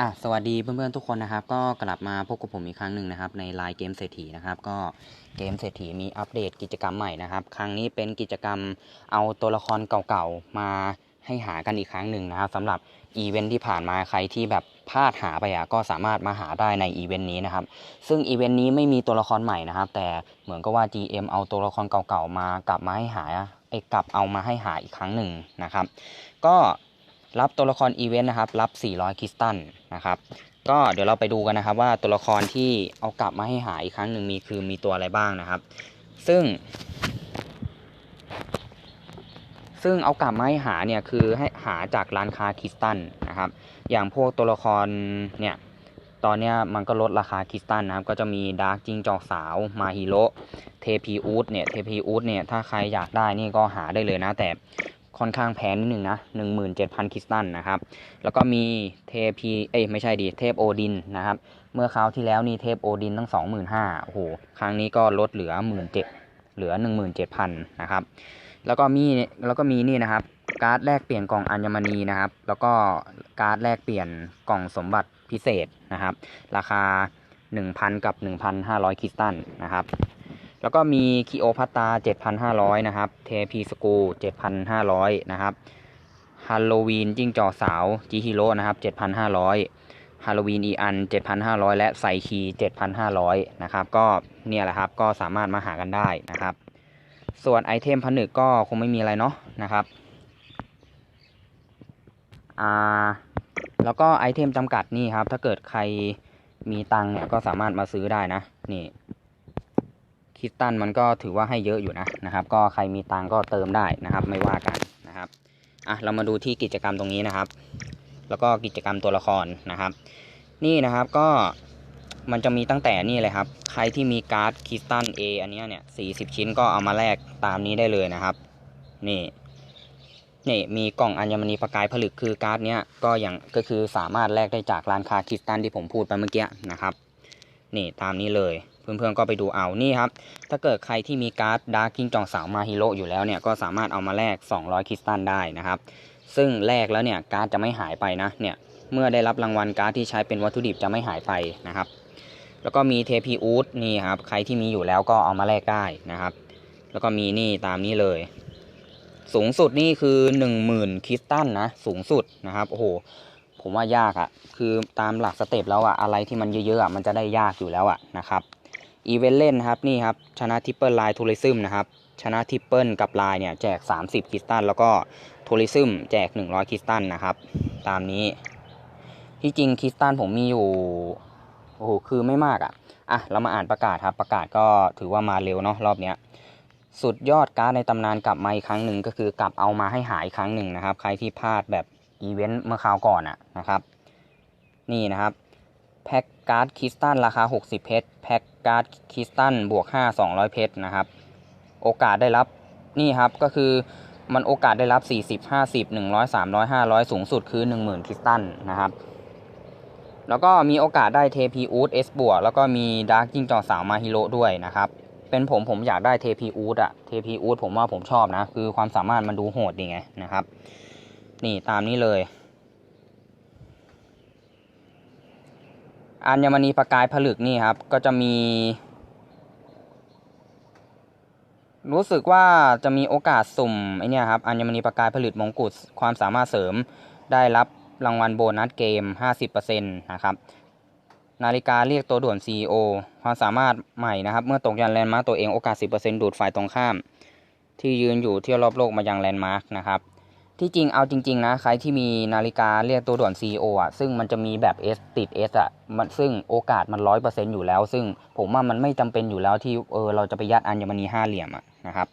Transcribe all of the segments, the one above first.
อะสวัสดีเพื่อนๆทุกคนนะครับ ก็กลับมาพบกับผมอีกครั้งหนึ่งนะครับ ในไลน์เกมเศรษฐีนะครับ ก็เกมเศรษฐีมีอัปเดตกิจกรรมใหม่นะครับ ครั้งนี้เป็นกิจกรรมเอาตัวละครเก่าๆมาให้หากันอีกครั้งหนึ่งนะครับสำหรับอีเวนท์ที่ผ่านมาใครที่แบบพลาดหาไปอะก็สามารถมาหาได้ในอีเวนต์นี้นะครับ ซึ่งอีเวนต์นี้ไม่มีตัวละครใหม่นะครับ แต่เหมือนกับว่า GM เอาตัวละครเก่าๆมากลับมาให้หาไอ้กลับเอามาให้หาอีกครั้งหนึ่งนะครับ ก็ รับตัวละครอีเวนต์นะครับ รับ 400 คริสตัลนะครับ ก็เดี๋ยวเราไปดูกันนะครับ ว่าตัวละครที่เอากลับมาให้หาอีกครั้งหนึ่งมีคือมีตัวอะไรบ้างนะครับ ซึ่ง ซึ่งเอากลับมาให้หาเนี่ยคือให้หาจากร้านค้าคริสตัลนะครับ อย่างพวกตัวละครเนี่ยตอนนี้มันก็ลดราคาคริสตัลนะครับ ก็จะมีดาร์กจิงจอกสาวมาฮิโร่เทพีอูดเนี่ยเทพีอูดเนี่ยถ้าใครอยากได้นี่ก็หาได้เลยนะแต่ ค่อนข้างแพงนิดนึงนะหนึ่งหมื่นเจ็ดพันคริสตัลนะครับ แล้วก็มีเทพีเอ้ยไม่ใช่ดิเทพโอดินนะครับ เมื่อคราวที่แล้วนี่เทพโอดินตั้งสองหมื่นห้าโอ้โห ครั้งนี้ก็ลดเหลือหมื่นเจ็ดเหลือหนึ่งหมื่นเจ็ดพันนะครับ แล้วก็มีแล้วก็มีนี่นะครับ การ์ดแลกเปลี่ยนกล่องอัญมณีนะครับ แล้วก็การ์ดแลกเปลี่ยนกล่องสมบัติพิเศษนะครับ ราคา1,000กับ1,500คริสตัลนะครับ แล้วก็มีคิโอพัตตา 7,500 นะครับเทพีสกู7,500 นะครับฮาโลวีนจิ้งจอกสาวจิฮิโร่นะครับ 7,500ฮาโลวีนอีอัน 7,500 และไซคี7,500 นะครับ ก็เนี่ยแหละครับก็สามารถมาหากันได้นะครับ ส่วนไอเทมผนึกก็คงไม่มีอะไรเนาะนะครับอ่าแล้วก็ไอเทมจำกัดนี่ครับ ถ้าเกิดใครมีตังเนี่ยก็สามารถมาซื้อได้นะ นี่ คิสตันมันก็ถือว่าให้เยอะอยู่นะนะครับ ก็ใครมีตังก็เติมได้นะครับ ไม่ว่ากันนะครับอะเรามาดูที่กิจกรรมตรงนี้นะครับ แล้วก็กิจกรรมตัวละครนะครับ นี่นะครับก็มันจะมีตั้งแต่นี่เลยครับ ใครที่มีการ์ดคิสตัน A อันนี้เนี่ย40 ชิ้นก็เอามาแลกตามนี้ได้เลยนะครับ นี่นี่มีกล่องอัญมณีประกายผลึกคือการ์ดเนี้ยก็อย่างก็คือสามารถแลกได้จากร้านค้าคริสตันที่ผมพูดไปเมื่อกี้นะครับ นี่ตามนี้เลย เพื่อนๆก็ไปดูเอานี่ครับ ถ้าเกิดใครที่มีการ์ดดาร์กิงจองสาวมาฮิโร่อยู่แล้วเนี่ยก็สามารถเอามาแลก 200 คริสตัลได้นะครับ ซึ่งแลกแล้วเนี่ยการ์ดจะไม่หายไปนะเนี่ยเมื่อได้รับรางวัลการ์ดที่ใช้เป็นวัตถุดิบจะไม่หายไปนะครับ แล้วก็มีเทพีอูดนี่ครับใครที่มีอยู่แล้วก็เอามาแลกได้นะครับ แล้วก็มีนี่ตามนี้เลย สูงสุดนี่คือหนึ่งหมื่นคริสตัลนะสูงสุดนะครับโอ้โหผมว่ายากอะ่ะ คือตามหลักสเต็ปแล้วอะ่ะ อะไรที่มันเยอะๆอะ่ะ มันจะได้ยากอยู่แล้วอะ่ะนะครับ อีเวนเล่นครับนี่ครับชนะทิปเปิลไลน์ทัวริซึมนะครับชนะทิปเปิลกับไลน์เนี่ยแจก 30 คริสตัลแล้วก็ทัวริซึมแจก 100 คริสตัลนะครับ ตามนี้ ที่จริงคริสตัลผมมีอยู่โอ้โหคือไม่มากอะ่ะอะเรามาอ่านประกาศครับประกาศก็ถือว่ามาเร็วเนาะรอบเนี้ยสุดยอดการ์ดในตำนานกลับมาอีกครั้งหนึ่งก็คือกลับเอามาให้หายครั้งหนึ่งนะครับ ใครที่พลาดแบบอีเวนต์เมื่อคราวก่อนอะนะครับ นี่นะครับ แพ็กการ์ดคริสตัลราคา 60 เพชร แพ็กการ์ดคริสตัลบวก 5 200 เพชรนะครับ โอกาสได้รับนี่ครับก็คือมันโอกาสได้รับ 40 50 100 300 500 สูงสุดคือ 10,000 คริสตัลนะครับ แล้วก็มีโอกาสได้เทพีอูดเอสบวกแล้วก็มีดาร์กจิงจอกสาวมาฮิโร่ด้วยนะครับ เป็นผมผมอยากได้เทพีอูดอะเทพีอูดผมว่าผมชอบนะ คือความสามารถมันดูโหดดีไงนะครับ นี่ตามนี้เลย อัญมณีประกายผลึกนี่ครับ ก็จะมี รู้สึกว่าจะมีโอกาสสุ่มไอเนี่ยครับอัญมณีประกายผลึกมงกุฎความสามารถเสริมได้รับรางวัลโบนัสเกม 50%นะครับนาฬิกาเรียกตัวด่วน CEO ความสามารถใหม่นะครับ เมื่อตกยันแลนด์มาร์กตัวเองโอกาส 10%ดูดฝ่ายตรงข้าม ที่ยืนอยู่เที่ยวรอบโลกมายังแลนด์มาร์กนะครับ ที่จริงเอาจริง ๆ นะ ใครที่มีนาฬิกาเรียกตัวด่วน CEO อะซึ่งมันจะมีแบบ S ติด S อะมันซึ่งโอกาสมันร้อยเปอร์เซ็นต์อยู่แล้ว ซึ่งผมว่ามันไม่จำเป็นอยู่แล้วที่เออเราจะไปยัดอัญมณีห้าเหลี่ยมอะนะครับ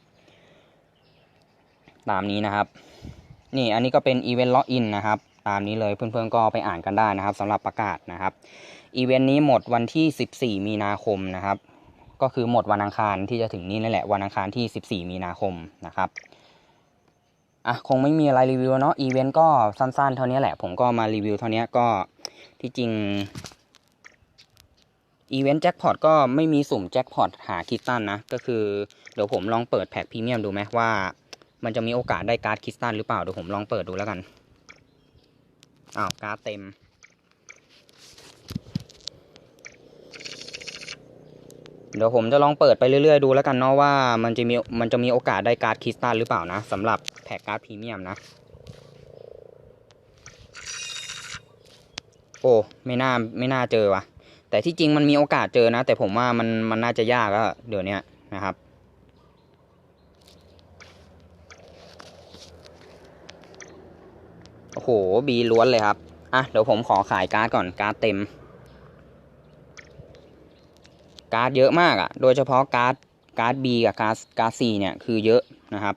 ตามนี้นะครับ นี่อันนี้ก็เป็นอีเวนต์ล็อกอินนะครับ ตามนี้เลยเพื่อนๆก็ไปอ่านกันได้นะครับสำหรับประกาศนะครับอีเวนต์นี้หมดวันที่14มีนาคมนะครับ ก็คือหมดวันอังคารที่จะถึงนี้นั่นแหละวันอังคารที่14มีนาคมนะครับ อะคงไม่มีอะไรรีวิวเนาะอีเวนต์ก็สั้น ๆ เท่านี้แหละ ผมก็มารีวิวเท่านี้ก็ที่จริงอีเวนต์แจ็คพอตก็ไม่มีสุ่มแจ็คพอตหาคิสตันนะ ก็คือเดี๋ยวผมลองเปิดแพ็คพรีเมียมดูไหมว่า มันจะมีโอกาสได้การ์ดคิสตันหรือเปล่าเดี๋ยวผมลองเปิดดูแล้วกันอ้าวการ์ดเต็ม เดี๋ยวผมจะลองเปิดไปเรื่อยๆดูแล้วกันเนาะว่ามันจะมีมันจะมีโอกาสได้การ์ดคริสตัลหรือเปล่านะสำหรับแพ็กการ์ดพรีเมียมนะ โอ้ไม่น่าไม่น่าเจอว่ะแต่ที่จริงมันมีโอกาสเจอนะ แต่ผมว่ามันมันน่าจะยากแล้วเดี๋ยวนี้นะครับโอ้โหบีล้วนเลยครับอะเดี๋ยวผมขอขายการ์ดก่อนการ์ดเต็ม การ์ดเยอะมากอะ่ะ โดยเฉพาะการ์ดการ์ด B กับการ์ดการ์ด C เนี่ยคือเยอะนะครับ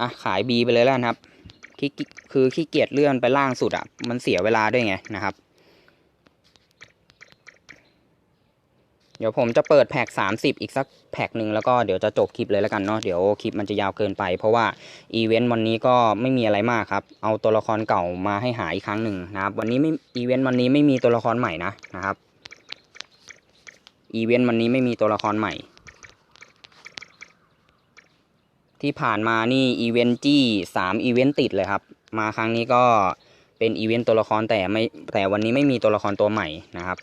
อะขาย B ไปเลยแล้วกันครับขี้คือขี้เกียจเลื่อนไปล่างสุดอะ่ะ มันเสียเวลาด้วยไงนะครับ เดี๋ยวผมจะเปิดแพ็ก30อีกสักแพ็กหนึ่งแล้วก็เดี๋ยวจะจบคลิปเลยแล้วกันเนาะ เดี๋ยวคลิปมันจะยาวเกินไป เพราะว่าอีเวนต์วันนี้ก็ไม่มีอะไรมากครับ เอาตัวละครเก่ามาให้หาอีกครั้งหนึ่งนะครับ วันนี้ไม่อีเวนต์วันนี้ไม่มีตัวละครใหม่นะนะครับ อีเวนต์วันนี้ไม่มีตัวละครใหม่ ที่ผ่านมานี่อีเวนต์จี้สามอีเวนต์ติดเลยครับ มาครั้งนี้ก็เป็นอีเวนต์ตัวละครแต่ไม่แต่วันนี้ไม่มีตัวละครตัวใหม่นะครับ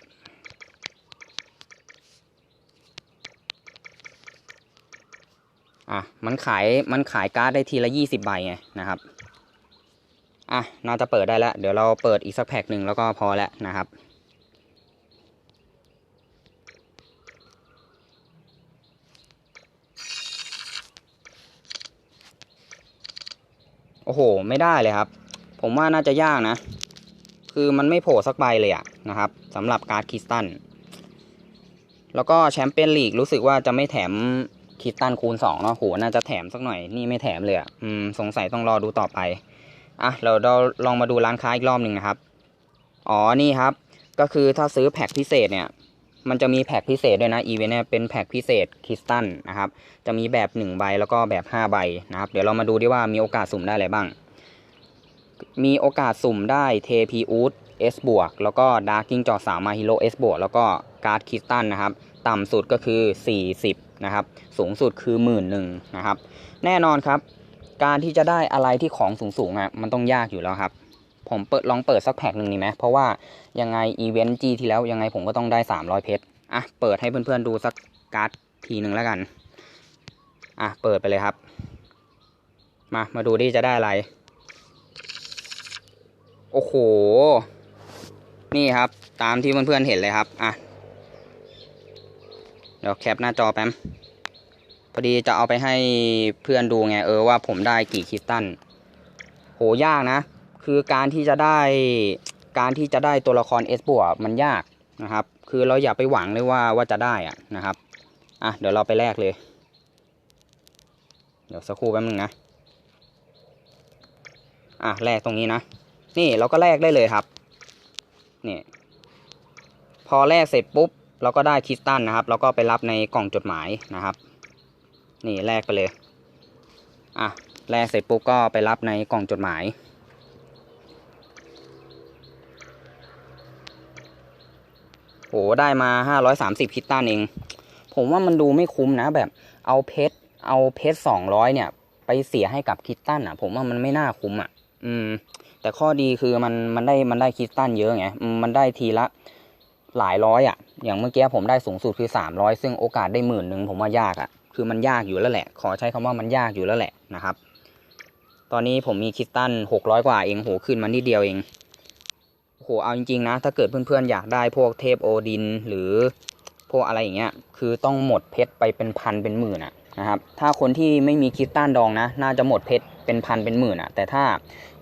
อะมันขายมันขายการ์ดได้ทีละยี่สิบใบไงนะครับอะน่าจะเปิดได้แล้ว เดี๋ยวเราเปิดอีกสักแพ็กหนึ่งแล้วก็พอแล้วนะครับ โอ้โห ไม่ได้เลยครับ ผมว่าน่าจะยากนะ คือมันไม่โผล่สักใบเลยอะนะครับสำหรับการ์ดคริสตัลแล้วก็แชมเปี้ยนลีกรู้สึกว่าจะไม่แถมคริสตัลคูณ2เนาะโหน่าจะแถมสักหน่อย นี่ไม่แถมเลยอะอืม สงสัยต้องรอดูต่อไป อะ เราเราลองมาดูร้านค้าอีกรอบหนึ่งนะครับ อ๋อ นี่ครับ ก็คือถ้าซื้อแพ็คพิเศษเนี่ย มันจะมีแพ็คพิเศษด้วยนะอีเวนต์เนี่ยเป็นแพ็คพิเศษคริสตัลนะครับ จะมีแบบ 1 ใบแล้วก็แบบ 5 ใบนะครับ เดี๋ยวเรามาดูดิว่ามีโอกาสสุ่มได้อะไรบ้าง มีโอกาสสุ่มได้เทพีอูด S บวกแล้วก็ดาร์กิ้งจอสามมาฮิโร่ S บวกแล้วก็การ์ดคริสตัลนะครับ ต่ำสุดก็คือ 40 นะครับ สูงสุดคือหมื่นหนึ่งนะครับ แน่นอนครับ การที่จะได้อะไรที่ของสูงๆอะมันต้องยากอยู่แล้วครับ ผมเปิดลองเปิดสักแพ็กหนึ่งดีไหมเพราะว่ายังไงอีเวนต์จีที่แล้วยังไงผมก็ต้องได้300เพชรอะเปิดให้เพื่อนๆดูสักการ์ดทีหนึ่งแล้วกัน อะเปิดไปเลยครับ มามาดูดิจะได้อะไร โอ้โห นี่ครับ ตามที่เพื่อนๆเห็นเลยครับ อะเดี๋ยวแคปหน้าจอแป๊บพอดีจะเอาไปให้เพื่อนดูไงเออว่าผมได้กี่คริสตัลโหยากนะ คือการที่จะได้การที่จะได้ตัวละครเอสบวกมันยากนะครับ คือเราอย่าไปหวังเลยว่าว่าจะได้อะนะครับอะเดี๋ยวเราไปแลกเลย เดี๋ยวสักครู่แป๊บนึงนะอะแลกตรงนี้นะ นี่เราก็แลกได้เลยครับนี่พอแลกเสร็จปุ๊บ เราก็ได้คริสตัลนะครับ แล้วก็ไปรับในกล่องจดหมายนะครับ นี่แลกไปเลยอะแลกเสร็จปุ๊บก็ไปรับในกล่องจดหมาย หได้มา530คริสตัลเอง ผมว่ามันดูไม่คุ้มนะ แบบเอาเพชรเอาเพชร200เนี่ย ไปเสียให้กับคริสตัลอะ ผมว่ามันไม่น่าคุ้มอะ อืม แต่ข้อดีคือมันมันได้มันได้คริสตัลเยอะไงมันได้ทีละหลายร้อยอะ อย่างเมื่อกี้ผมได้สูงสุดคือ300ซึ่งโอกาสได้หมื่นหนึ่งผมว่ายากอะ คือมันยากอยู่แล้วแหละ ขอใช้คำว่ามันยากอยู่แล้วแหละนะครับ ตอนนี้ผมมีคริสตัล600กว่าเองโหขึ้นมานิดเดียวเอง โหเอาจริงๆนะ ถ้าเกิดเพื่อนๆอยากได้พวกเทพโอดิน หรือพวกอะไรอย่างเงี้ย คือต้องหมดเพชรไปเป็นพันเป็นหมื่นอะนะครับ ถ้าคนที่ไม่มีคริสตัลดองนะ น่าจะหมดเพชรเป็นพันเป็นหมื่นอะแต่ถ้า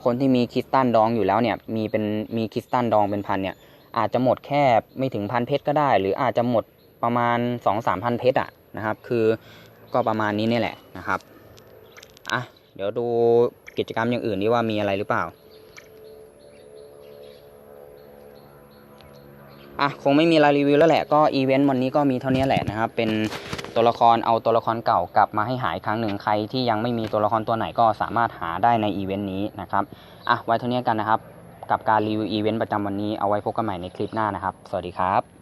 คนที่มีคริสตัลดองอยู่แล้วเนี่ย มีเป็นมีคริสตัลดองเป็นพันเนี่ย อาจจะหมดแค่ไม่ถึงพันเพชรก็ได้ หรืออาจจะหมดประมาณ2องสามพันเพชรอะนะครับ คือก็ประมาณนี้นี่แหละนะครับ อะ เดี๋ยวดูกิจกรรมอย่างอื่นดีว่ามีอะไรหรือเปล่า อะคงไม่มีรายรีวิวแล้วแหละก็อีเวนต์วันนี้ก็มีเท่านี้แหละนะครับ เป็นตัวละครเอาตัวละครเก่ากลับมาให้หายครั้งหนึ่งใครที่ยังไม่มีตัวละครตัวไหนก็สามารถหาได้ในอีเวนต์นี้นะครับอะไว้เท่านี้กันนะครับ กับการรีวิวอีเวนต์ประจำวันนี้เอาไว้พบกันใหม่ในคลิปหน้านะครับ สวัสดีครับ